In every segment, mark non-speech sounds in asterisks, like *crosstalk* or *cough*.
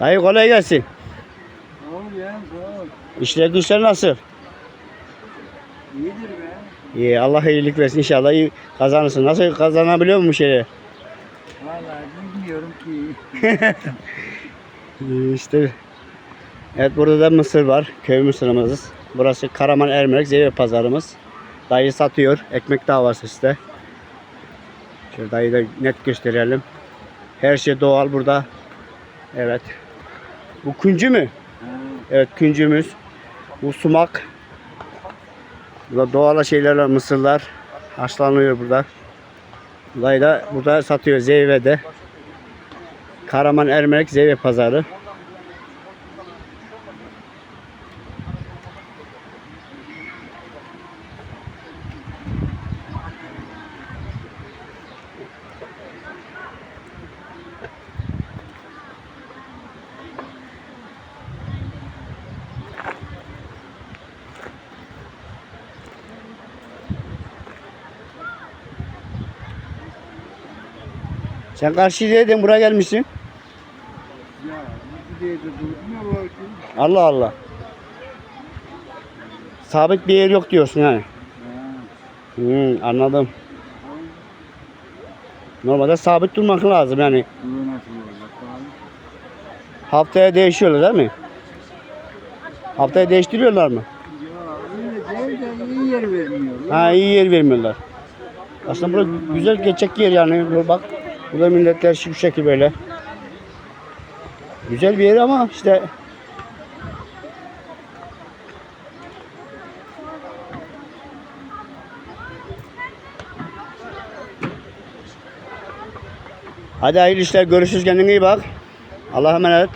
Dayı kolay gelsin. Sağ ol ya sağ ol. İşler güçler nasıl? İyidir be. İyi Allah iyilik versin inşallah iyi kazanırsın. Nasıl kazanabiliyor musun şeyleri? Vallahi bilmiyorum ki. *laughs* İşte. Evet burada da mısır var. Köy mısırımız. Burası Karaman Ermerek Zeyve pazarımız. Dayı satıyor. Ekmek daha var sizde. Şöyle dayı da net gösterelim. Her şey doğal burada. Evet. Bu küncü mü? Evet küncümüz. Bu sumak. Burada doğal şeylerle mısırlar haşlanıyor burada. Dayı da burada satıyor Zeyve'de. Karaman Ermerek Zeyve pazarı. Sen karşıdaydın buraya gelmişsin. ya bu diye de durdum ya var ki. Allah Allah. Sabit bir yer yok diyorsun yani. Ha, Hmm, anladım. Normalde sabit durmak lazım yani. Haftaya değişiyorlar değil mi? Haftaya değiştiriyorlar mı? İyi yer. Ha iyi yer vermiyorlar. Aslında burası güzel geçecek yer yani. Bak burada milletler şu şekil böyle. Güzel bir yer ama işte Hadi hayırlı işler görüşürüz kendine iyi bak. Allah'a emanet.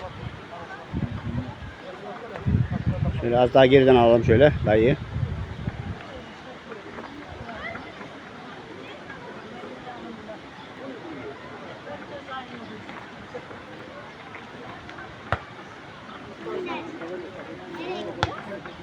Şöyle az daha geriden alalım şöyle dayıyı. こうやって。